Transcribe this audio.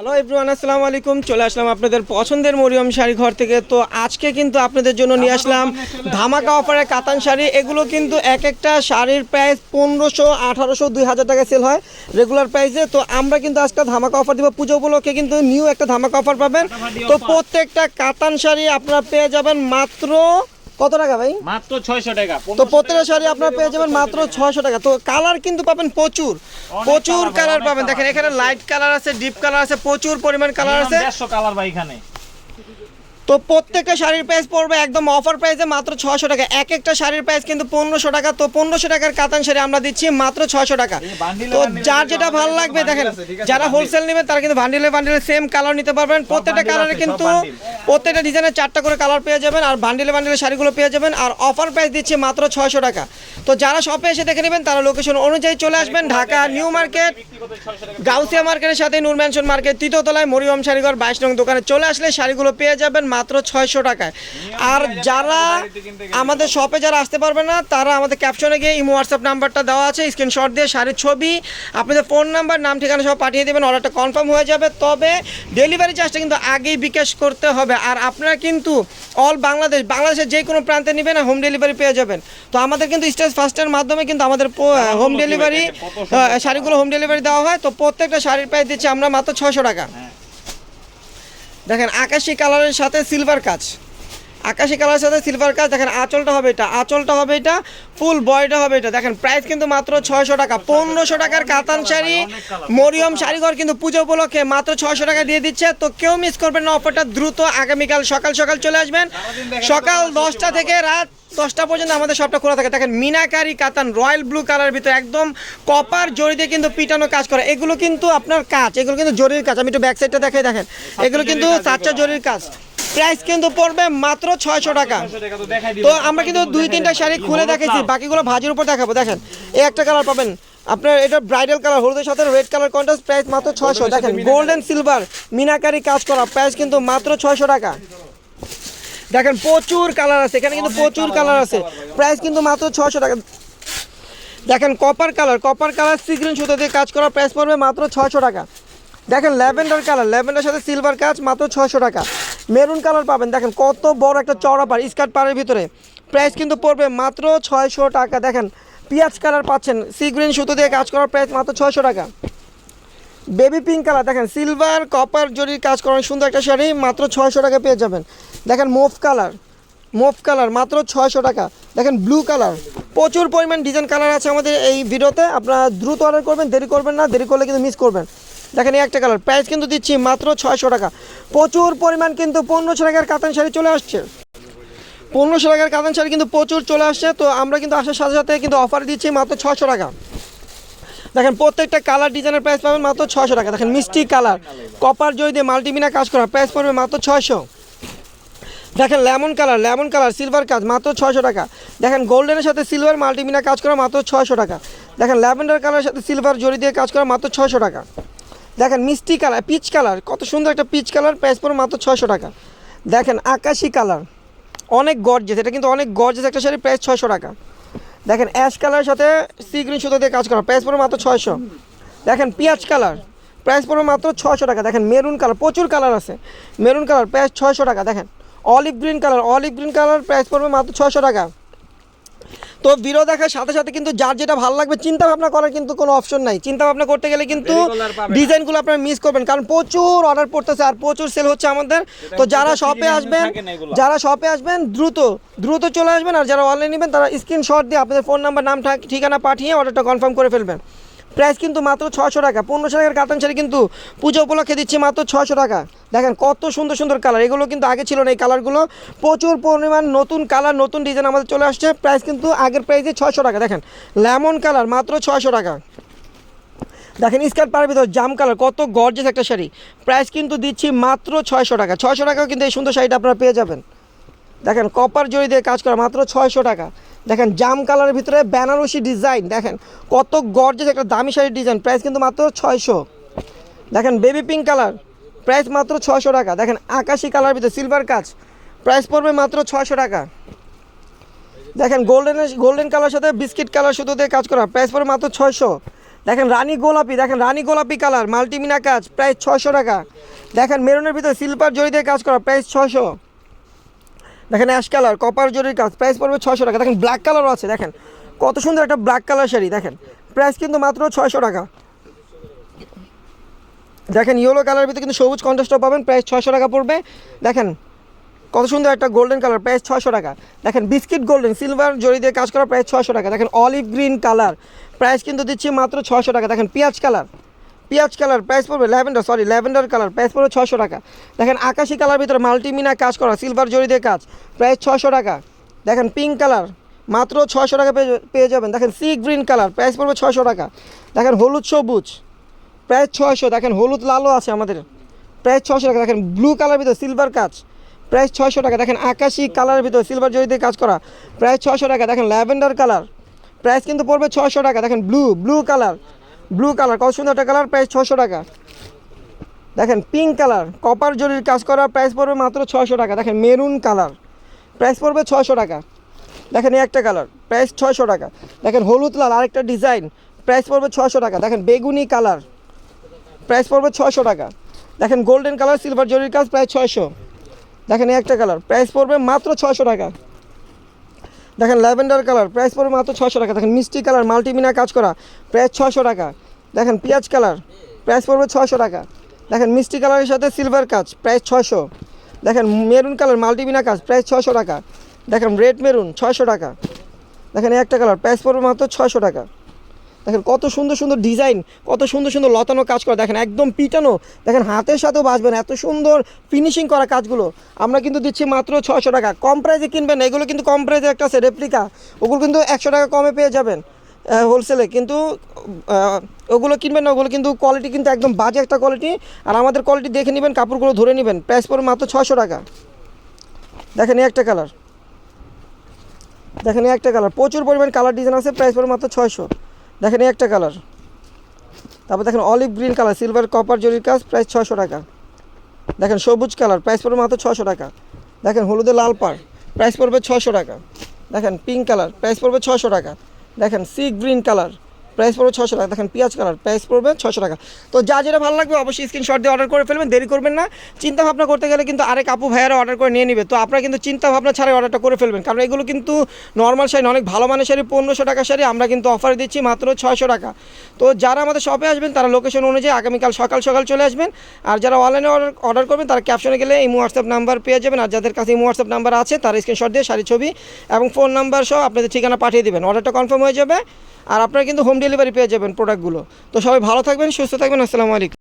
Hello everyone আসসালামু আলাইকুম। চলে আসলাম আপনাদের পছন্দের মরিয়ম শাড়ি ঘর থেকে। তো আজকে কিন্তু আপনাদের জন্য নিয়ে আসলাম ধামাকা অফারে কাতান শাড়ি। এগুলো কিন্তু এক একটা শাড়ির প্রাইস পনেরোশো, আঠারোশো, দুই হাজার টাকা সেল হয় রেগুলার প্রাইসে তো আমরা কিন্তু আজকে ধামাকা অফার দিব। পুজো উপলক্ষে কিন্তু নিউ একটা ধামাকা অফার পাবেন। তো প্রত্যেকটা কাতান শাড়ি আপনারা পেয়ে যাবেন মাত্র কত টাকা ভাই? মাত্র ছয়শো টাকা তো প্রত্যেকটা শাড়ি আপনারা পেয়ে যাবেন মাত্র ছয়শো টাকা। তো কালার কিন্তু পাবেন প্রচুর। প্রচুর কালার পাবেন। দেখেন এখানে লাইট কালার আছে ডিপ কালার আছে প্রচুর পরিমাণ কালার আছে। দেড়শো কালার ভাই এখানে। তো প্রত্যেকটা শাড়ির প্রাইস পড়বে একদম অফার প্রাইসে মাত্র ছশো টাকা। এক একটা শাড়ির প্রাইস কিন্তু পনেরোশো টাকা। তো পনেরোশো টাকার কাতান শাড়ি আমরা দিচ্ছি মাত্র ছশো টাকা। তো যার যেটা ভালো লাগবে দেখেন যারা হোলসেল নেবেন তারা কিন্তু ভান্ডিলে বান্ডিলে সেম কালার নিতে পারবেন। প্রত্যেকটা কালারে কিন্তু প্রত্যেকটা ডিজাইনের চারটা করে কালার পেয়ে যাবেন আর বান্ডিলে বান্ডিলে শাড়িগুলো পেয়ে যাবেন আর অফার প্রাইস দিচ্ছি মাত্র ছশো টাকা। তো যারা শপে এসে দেখে নেবেন তারা লোকেশন অনুযায়ী চলে আসবেন ঢাকা নিউ মার্কেট গাউসিয়া মার্কেটের সাথে নূর ম্যানশন মার্কেট তৃতীয়তলায় মরিয়ম শাড়িঘর বাইশ নং দোকানে চলে আসলে শাড়িগুলো পেয়ে যাবেন মাত্র ছয়শো টাকায়। আর যারা আমাদের শপে যারা আসতে পারবে না তারা আমাদের ক্যাপশনে গিয়ে ইমো হোয়াটসঅ্যাপ নাম্বারটা দেওয়া আছে স্ক্রিনশট দিয়ে শাড়ির ছবি আপনাদের ফোন নাম্বার নাম ঠিকানা সব পাঠিয়ে দেবেন অর্ডারটা কনফার্ম হয়ে যাবে। তবে ডেলিভারি চার্জটা কিন্তু আগেই বিকাশ করতে হবে। আর আপনারা কিন্তু অল বাংলাদেশ বাংলাদেশের যে কোনো প্রান্তে নেবেন হোম ডেলিভারি পেয়ে যাবেন। তো আমাদের কিন্তু স্টেজ ফার্স্টের মাধ্যমে কিন্তু আমাদের হোম ডেলিভারি শাড়িগুলো হোম ডেলিভারি দেওয়া হয়। তো প্রত্যেকটা শাড়ির প্রাইস দিচ্ছি আমরা মাত্র ছশো টাকা। দেখেন আকাশি কালারের সাথে সিলভার কাজ। আকাশি কালারের সাথে সিলভার কাজ দেখেন আঁচলটা হবে এটা আঁচলটা হবে এটা ফুল বয়টা হবে এটা। দেখেন প্রাইস কিন্তু মাত্র ছয়শো টাকা পনেরোশো টাকার কাতান শাড়ি মরিয়ম শাড়িঘর কিন্তু পুজো উপলক্ষে মাত্র ছয়শো টাকা দিয়ে দিচ্ছে। তো কেউ মিস করবেন না অফারটা দ্রুত আগামীকাল সকাল সকাল চলে আসবেন। সকাল দশটা থেকে রাত দশটা পর্যন্ত আমাদের সবটা খোলা থাকে। দেখেন মিনাকারি কাতান রয়্যাল ব্লু কালার ভিতরে একদম কপার জড়ি দিয়ে কিন্তু পিটানো কাজ করে। এগুলো কিন্তু আপনার কাজ এগুলো কিন্তু জরির কাজ। আমি একটু ব্যাক সাইডটা দেখাই দেখেন। এগুলো কিন্তু সাতটা। জরির কাজ। প্রাইস কিন্তু পড়বে মাত্র ছয়শো টাকা। তো আমরা কিন্তু দুই, তিনটা শাড়ি খুলে দেখেছি বাকিগুলো ভাজির উপর দেখাবো। দেখেন, এই একটা কালার পাবেন। আপনার এটা ব্রাইডাল কালার হলুদের সাথে রেড কালার কন্ট্রাস্ট প্রাইস মাত্র ছয়শো। দেখেন। গোল্ডেন সিলভার মিনাকারি কাজ করা প্রাইস কিন্তু মাত্র ছয়শো টাকা। দেখেন, প্রচুর কালার আছে, এখানে কিন্তু প্রচুর কালার আছে। প্রাইস কিন্তু মাত্র ছয়শো টাকা। দেখেন copper colour copper colour sea green সুতো দিয়ে কাজ করা প্রাইস পড়বে মাত্র ছয়শো টাকা। দেখেন ল্যাভেন্ডার কালার ল্যাভেন্ডার সাথে সিলভার কাজ, মাত্র ছয়শো টাকা। মেরুন কালার পাবেন। দেখেন কত বড় একটা চড়া পার স্কার্ট পাড়ের ভিতরে। প্রাইস কিন্তু পড়বে মাত্র ছয়শো টাকা। দেখেন, পিঁয়াজ কালার পাচ্ছেন সি গ্রিন সুতো দিয়ে কাজ করার প্রাইস মাত্র ছয়শো টাকা। বেবি পিঙ্ক কালার দেখেন সিলভার কপার জরির কাজ করার সুন্দর একটা শাড়ি মাত্র ছয়শো টাকা পেয়ে যাবেন। দেখেন মোফ কালার মোফ কালার মাত্র ছয়শো টাকা। দেখেন ব্লু কালার প্রচুর পরিমাণ ডিজাইন কালার আছে আমাদের এই ভিডিওতে আপনারা দ্রুত অর্ডার করবেন, দেরি করবেন না, দেরি করলে কিন্তু মিস করবেন। দেখেন একটা কালার। প্রাইস কিন্তু দিচ্ছি মাত্র ছয়শো টাকা। প্রচুর পরিমাণ কিন্তু পনেরোশো টাকার কাতান শাড়ি চলে আসছে। পনেরোশো টাকার কাতান শাড়ি কিন্তু প্রচুর চলে আসছে। তো আমরা কিন্তু আসার সাথে সাথে কিন্তু অফার দিচ্ছি মাত্র ছশো টাকা। দেখেন প্রত্যেকটা কালার ডিজাইনের প্রাইস পাবেন মাত্র ছশো টাকা। দেখেন মিষ্টি কালার কপার জয় দিয়ে মাল্টিমিনা কাজ করা প্রাইস পড়বে মাত্র ছয়শো। দেখেন lemon colour lemon colour silver কাজ মাত্র ছয়শো টাকা। দেখেন গোল্ডেনের সাথে সিলভার মাল্টিমিনা কাজ করা মাত্র ছয়শো টাকা। দেখেন ল্যাভেন্ডার কালারের সাথে সিলভার জড়ি দিয়ে কাজ করা মাত্র ছয়শো টাকা। দেখেন, মিষ্টি কালার পিচ কালার, কত সুন্দর একটা পিচ কালার প্রাইস পড়বে মাত্র ছয়শো টাকা। দেখেন, আকাশি কালার, অনেক গর্জেস এটা কিন্তু অনেক গর্জেস একটা শাড়ি প্রাইস ছয়শো টাকা। দেখেন অ্যাশ কালারের সাথে সি গ্রিন সুতো দিয়ে কাজ করা প্রাইস পড়বে মাত্র ছয়শো। দেখেন, পিঁয়াজ কালার প্রাইস পড়বে মাত্র ছয়শো টাকা। দেখেন মেরুন কালার, প্রচুর কালার আছে। মেরুন কালার প্রাইস ছয়শো টাকা। দেখেন olive green colour olive green colour price পড়বে মাত্র ছয়শো টাকা। তো ভিডিও দেখার সাথে সাথে কিন্তু যার যেটা ভালো লাগবে চিন্তা ভাবনা করার কিন্তু কোনো অপশন নাই চিন্তা ভাবনা করতে গেলে কিন্তু। ডিজাইনগুলো আপনারা মিস করবেন কারণ প্রচুর অর্ডার পড়তেছে আর প্রচুর সেল হচ্ছে আমাদের তো যারা শপে আসবেন। যারা শপে আসবেন দ্রুত দ্রুত চলে আসবেন আর যারা অনলাইন নেবেন তারা স্ক্রিনশট দিয়ে আপনাদের ফোন নাম্বার নাম ঠিকানা পাঠিয়ে অর্ডারটা কনফার্ম করে ফেলবেন প্রাইস কিন্তু মাত্র ছশো টাকা। পনেরোশো টাকার কাতান শাড়ি কিন্তু পুজো উপলক্ষে দিচ্ছি মাত্র ছশো টাকা। দেখেন কত সুন্দর সুন্দর কালার এগুলো কিন্তু আগে ছিল না এই কালারগুলো প্রচুর পরিমাণ নতুন কালার নতুন ডিজাইন আমাদের চলে আসছে। প্রাইস কিন্তু আগের প্রাইসে ছশো টাকা। দেখেন লেমন কালার মাত্র ছশো টাকা। দেখেন স্কার্ট পাড়ার ভিতর জাম কালার কত গর্জেস একটা শাড়ি। প্রাইস কিন্তু দিচ্ছি মাত্র ছয়শো টাকা। ছয়শো টাকাও কিন্তু এই সুন্দর শাড়িটা আপনারা পেয়ে যাবেন। দেখেন কপার জড়ি দিয়ে কাজ করা মাত্র ছয়শো টাকা। দেখেন, জাম কালারের ভিতরে বেনারসি ডিজাইন, দেখেন, কত গর্জেস একটা দামি শাড়ির ডিজাইন প্রাইস কিন্তু মাত্র ছয়শো। দেখেন বেবি পিঙ্ক কালার প্রাইস মাত্র ছয়শো টাকা। দেখেন, আকাশি কালার ভিতরে সিলভার কাজ প্রাইস পড়বে মাত্র ছয়শো টাকা। দেখেন গোল্ডেন গোল্ডেন কালার সাথে বিস্কিট কালার সুতো দিয়ে কাজ করা প্রাইস পড়বে মাত্র ছয়শো। দেখেন, রানী গোলাপি, দেখেন, রানী গোলাপি কালার মাল্টিমিনা কাজ প্রাইস ছয়শো টাকা। দেখেন, মেরুনের ভিতরে সিলভার জড়ি দিয়ে কাজ করা প্রাইস ছয়শো। দেখেন অ্যাশ কালার কপার জরির কাজ প্রাইস পড়বে ছয়শো টাকা। দেখেন ব্ল্যাক কালারও আছে, দেখেন। কত সুন্দর একটা ব্ল্যাক কালার শাড়ি, দেখেন। প্রাইস কিন্তু মাত্র ছয়শো টাকা। দেখেন ইয়েলো কালার ভিতরে কিন্তু সবুজ কন্ট্রাস্টও পাবেন প্রাইস ছয়শো টাকা পড়বে। দেখেন, কত সুন্দর একটা গোল্ডেন কালার প্রাইস ছয়শো টাকা। দেখেন বিস্কিট গোল্ডেন সিলভার জড়ি দিয়ে কাজ করা প্রাইস ছয়শো টাকা। দেখেন অলিভ গ্রিন কালার প্রাইস কিন্তু দিচ্ছি মাত্র ছয়শো টাকা। দেখেন, পেঁয়াজ কালার পেঁয়াজ কালার প্রাইস পড়বে lavender sorry lavender colour price পড়বে ছশো টাকা। দেখেন আকাশি কালার ভিতরে মাল্টিমিনা কাজ করা সিলভার জড়ি দিয়ে কাজ প্রাইস ছশো টাকা। দেখেন পিঙ্ক কালার, মাত্র ছশো টাকা পেয়ে যাবেন। দেখেন সি গ্রিন কালার প্রাইস পড়বে ছশো টাকা। দেখেন হলুদ সবুজ প্রায় ছয়শো, দেখেন হলুদ লালও আছে আমাদের। প্রায় ছশো টাকা, দেখেন ব্লু কালার ভিতরে সিলভার কাজ প্রায় ছয়শো টাকা। দেখেন আকাশি কালারের ভিতরে সিলভার জড়িতে কাজ করা প্রায় ছশো টাকা। দেখেন ল্যাভেন্ডার কালার প্রাইস কিন্তু পড়বে ছয়শো টাকা। দেখেন blue blue colour blue colour কত সুন্দর একটা কালার প্রাইস ছশো টাকা। দেখেন পিঙ্ক কালার কপার জরির কাজ করা প্রাইস পড়বে মাত্র ছয়শো টাকা। দেখেন মেরুন কালার প্রাইস পড়বে ছয়শো টাকা। দেখেন, এই একটা কালার প্রাইস ছয়শো টাকা। দেখেন, হলুদ লাল, আরেকটা ডিজাইন প্রাইস পড়বে ছয়শো টাকা। দেখেন, বেগুনি কালার প্রাইস পড়বে ছয়শো টাকা। দেখেন গোল্ডেন কালার সিলভার জরির কাজ প্রায় ছয়শো। দেখেন, এই একটা কালার প্রাইস পড়বে মাত্র ছয়শো টাকা। দেখেন ল্যাভেন্ডার কালার প্রাইস পড়বে মাত্র ছশো টাকা। দেখেন মিষ্টি কালার মাল্টিমিনা কাজ করা প্রাইস ছশো টাকা। দেখেন পেঁয়াজ কালার প্রাইস পড়বে ছশো টাকা। দেখেন মিষ্টি কালারের সাথে সিলভার কাজ প্রাইস ছশো দেখেন মেরুন কালার মাল্টিমিনা কাজ প্রাইস ছশো টাকা। দেখেন রেড মেরুন ছশো টাকা। দেখেন একটা কালার প্রাইস পড়বে মাত্র ছশো টাকা। দেখেন কত সুন্দর সুন্দর ডিজাইন, কত সুন্দর সুন্দর লতানো কাজ করা। দেখেন একদম পিটানো। দেখেন হাতের সাথেও বাঁচবেন এত সুন্দর ফিনিশিং করা কাজগুলো। আমরা কিন্তু দিচ্ছি মাত্র ছশো টাকা। কম প্রাইসে কিনবেন এগুলো কিন্তু কম প্রাইসে একটা আছে রেপ্লিকা ওগুলো কিন্তু একশো টাকা কমে পেয়ে যাবেন হোলসেলে কিন্তু ওগুলো কিনবেন না, ওগুলো কিন্তু কোয়ালিটি কিন্তু একদম বাজে একটা কোয়ালিটি আর আমাদের কোয়ালিটি দেখে নেবেন, কাপড়গুলো ধরে নেবেন। প্রাইস পড়বে মাত্র ছশো টাকা। দেখেন এই একটা কালার দেখেন একটা কালার প্রচুর পরিমাণ কালার ডিজাইন আছে প্রাইস পড়বে মাত্র ছয়শো। দেখেন একটা কালার। তারপর দেখেন olive green colour, silver copper জরির কাজ প্রাইস ছশো টাকা। দেখেন সবুজ কালার, প্রাইস পড়বে মাত্র ছশো টাকা। দেখেন হলুদে লাল পাড়, প্রাইস পড়বে ছশো টাকা। দেখেন পিঙ্ক কালার, প্রাইস পড়বে ছশো টাকা। দেখেন সি গ্রিন কালার প্রাইস পড়বে ছশো টাকা। দেখেন পেঁয়াজ কালার প্রাইস পড়বে ছশো টাকা। তো যা যেটা ভালো লাগবে, অবশ্যই স্ক্রিনশট দিয়ে অর্ডার করে ফেলবেন, দেরি করবেন না। চিন্তা ভাবনা করতে গেলে কিন্তু আরেক আপু ভাইয়ারা অর্ডার করে নিয়ে নেবে। তো আপনারা কিন্তু চিন্তা ভাবনা ছাড়াই অর্ডারটা করে ফেলবেন। কারণ এগুলো কিন্তু নর্মাল শাড়ি অনেক ভালো মানের শাড়ি, পনেরোশো টাকা শাড়ি, আমরা কিন্তু অফার দিচ্ছি মাত্র ছয়শো টাকা। তো যারা আমাদের শপে আসবেন, তারা লোকেশন অনুযায়ী আগামীকাল সকাল সকাল চলে আসবেন। আর যারা অনলাইনে অর্ডার অর্ডার করবেন, তারা ক্যাপশনে গেলে এই হোয়াটসঅ্যাপ নাম্বার পেয়ে যাবেন। আর যাদের কাছে এই হোয়াটসঅ্যাপ নাম্বার আছে, তারা স্ক্রিনশট দিয়ে শাড়ি ছবি এবং ফোন নাম্বার সহ আপনাদের ঠিকানা পাঠিয়ে দেবেন। অর্ডারটা কনফার্ম হয়ে যাবে। আর আপনারা কিন্তু হোম ডেলিভারি পেয়ে যাবেন প্রোডাক্টগুলো তো সবাই ভালো থাকবেন সুস্থ থাকবেন আসসালামু আলাইকুম।